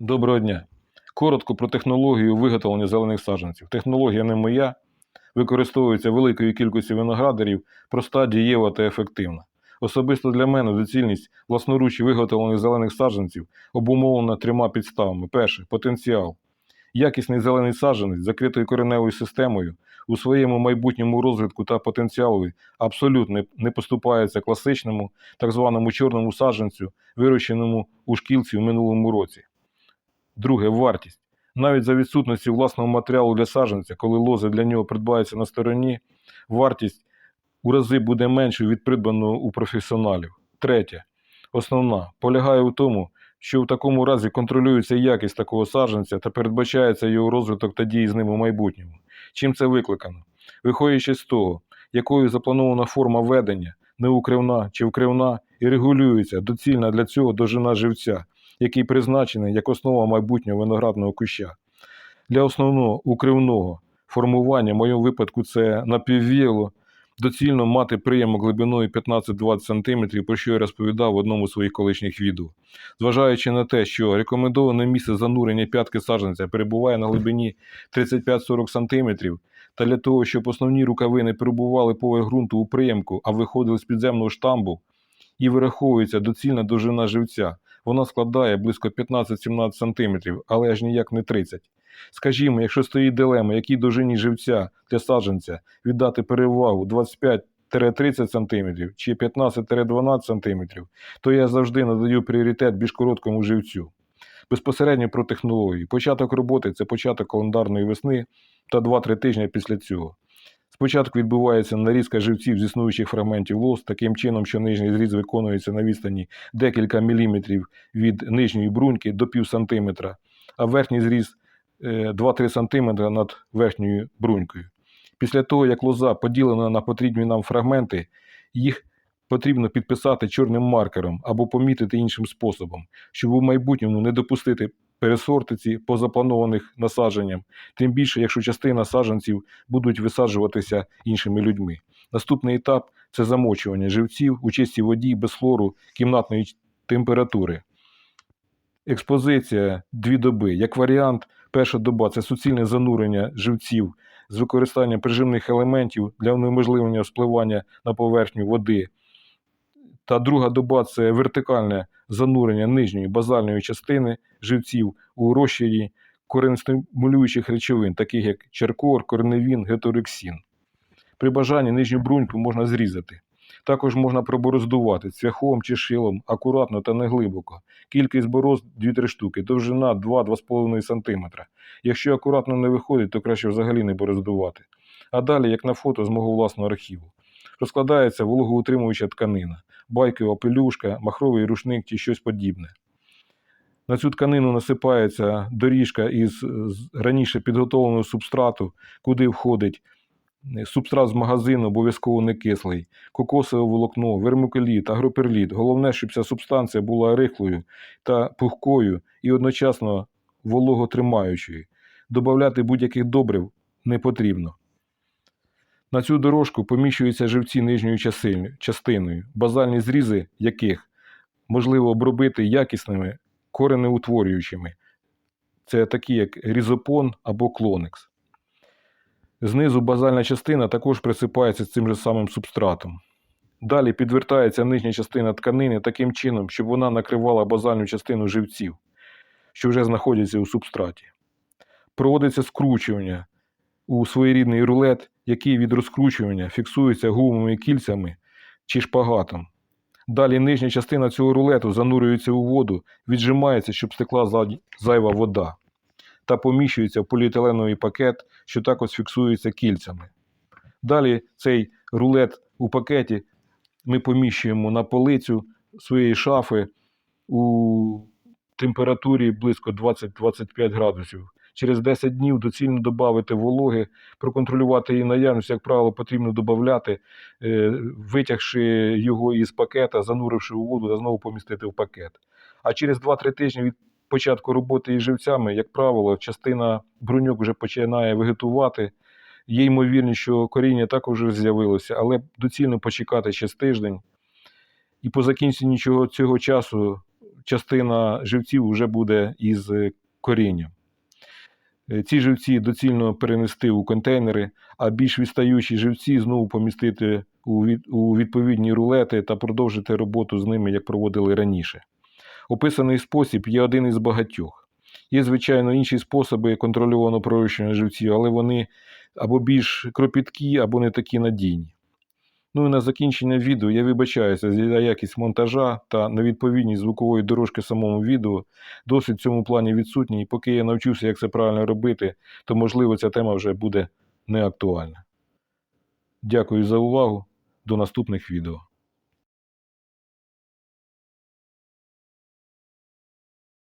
Доброго дня. Коротко про технологію виготовлення зелених саджанців. Технологія не моя, використовується великою кількістю виноградарів, проста, дієва та ефективна. Особисто для мене доцільність власноруч виготовлених зелених саджанців обумовлена трьома підставами. Перше потенціал. Якісний зелений саджанець закритою кореневою системою у своєму майбутньому розвитку та потенціалу абсолютно не поступається класичному, так званому чорному саджанцю, вирощеному у шкілці в минулому році. Друге вартість. Навіть за відсутності власного матеріалу для саджанця, коли лози для нього придбаються на стороні, вартість у рази буде меншою від придбаного у професіоналів. Третє. Основна полягає у тому, що в такому разі контролюється якість такого саджанця та передбачається його розвиток та дії з ним у майбутньому. Чим це викликано? Виходячи з того, якою запланована форма ведення, неукривна чи вкривна, і регулюється доцільна для цього дожина живця, який призначений як основа майбутнього виноградного куща. Для основного укривного формування, в моєму випадку, це напіввіло, доцільно мати приємок глибиною 15-20 см, про що я розповідав в одному з своїх колишніх відео. Зважаючи на те, що рекомендоване місце занурення п'ятки саджанця перебуває на глибині 35-40 см, та для того, щоб основні рукави не перебували поверх ґрунту у приємку, а виходили з підземного штамбу, і вираховується доцільна довжина живця. Вона складає близько 15-17 см, але аж ніяк не 30 Скажімо, якщо стоїть дилема, якій довжині живця для саджанця віддати перевагу 25-30 см чи 15-12 см, то я завжди надаю пріоритет більш короткому живцю. Безпосередньо про технології. Початок роботи це початок календарної весни та 2-3 тижні після цього. Спочатку відбувається нарізка живців з існуючих фрагментів лоз, таким чином, що нижній зріз виконується на відстані декілька міліметрів від нижньої бруньки до пів сантиметра, а верхній зріз е, 2-3 см над верхньою брунькою. Після того, як лоза поділена на потрібні нам фрагменти, їх потрібно підписати чорним маркером або помітити іншим способом, щоб у майбутньому не допустити пересортиці по запланованих насадженням, тим більше, якщо частина саджанців будуть висаджуватися іншими людьми. Наступний етап це замочування живців у чистій воді без хлору кімнатної температури. Експозиція дві доби. Як варіант, перша доба це суцільне занурення живців з використанням прижимних елементів для унеможливлення спливання на поверхню води. Та друга доба це вертикальне занурення нижньої базальної частини живців у розчині коренстимулюючих речовин, таких як черкор, корневін, геторексін. При бажанні нижню бруньку можна зрізати. Також можна пробороздувати цвяхом чи шилом акуратно та неглибоко. Кількість борозд 2-3 штуки, довжина 2-2,5 см. Якщо акуратно не виходить, то краще взагалі не бороздувати. А далі, як на фото з мого власного архіву. Розкладається вологоутримуюча тканина, байкова пелюшка, махровий рушник чи щось подібне. На цю тканину насипається доріжка із раніше підготовленого субстрату, куди входить субстрат з магазину, обов'язково не кислий, кокосове волокно, вермикуліт, агроперліт. Головне, щоб ця субстанція була рихлою та пухкою і одночасно вологотримаючою. Добавляти будь-яких добрив не потрібно. На цю дорожку поміщуються живці нижньою частиною, базальні зрізи яких можливо обробити якісними коренеутворюючими. Це такі як різопон або клоникс. Знизу базальна частина також присипається цим же самим субстратом. Далі підвертається нижня частина тканини таким чином, щоб вона накривала базальну частину живців, що вже знаходяться у субстраті. Проводиться скручування у своєрідний рулет, який від розкручування фіксується гумовими кільцями чи шпагатом. Далі нижня частина цього рулету занурюється у воду, віджимається, щоб стекла зайва вода, та поміщується в поліетиленовий пакет, що також фіксується кільцями. Далі цей рулет у пакеті ми поміщуємо на полицю своєї шафи у температурі близько 20-25 градусів. Через 10 днів доцільно додати вологи, проконтролювати її наявність, як правило, потрібно додати, е, витягши його із пакета, зануривши у воду та знову помістити в пакет. А через 2-3 тижні від початку роботи із живцями, як правило, частина бруньок вже починає вегетувати. Є ймовірність, що коріння також з'явилося, але доцільно почекати ще з тиждень. І по закінченні цього, часу частина живців вже буде із е, корінням. Е, Ці живці доцільно перенести у контейнери, а більш відстаючі живці знову помістити у відповідні рулети та продовжити роботу з ними, як проводили раніше. Описаний спосіб є один із багатьох. Є, звичайно, інші способи контрольованого пророщення живців, але вони або більш кропіткі, або не такі надійні. Ну і на закінчення відео я вибачаюся за якість монтажа та невідповідність звукової дорожки самому відео. Досить в цьому плані відсутній. І поки я навчуся, як це правильно робити, то можливо ця тема вже буде не актуальна. Дякую за увагу. До наступних відео.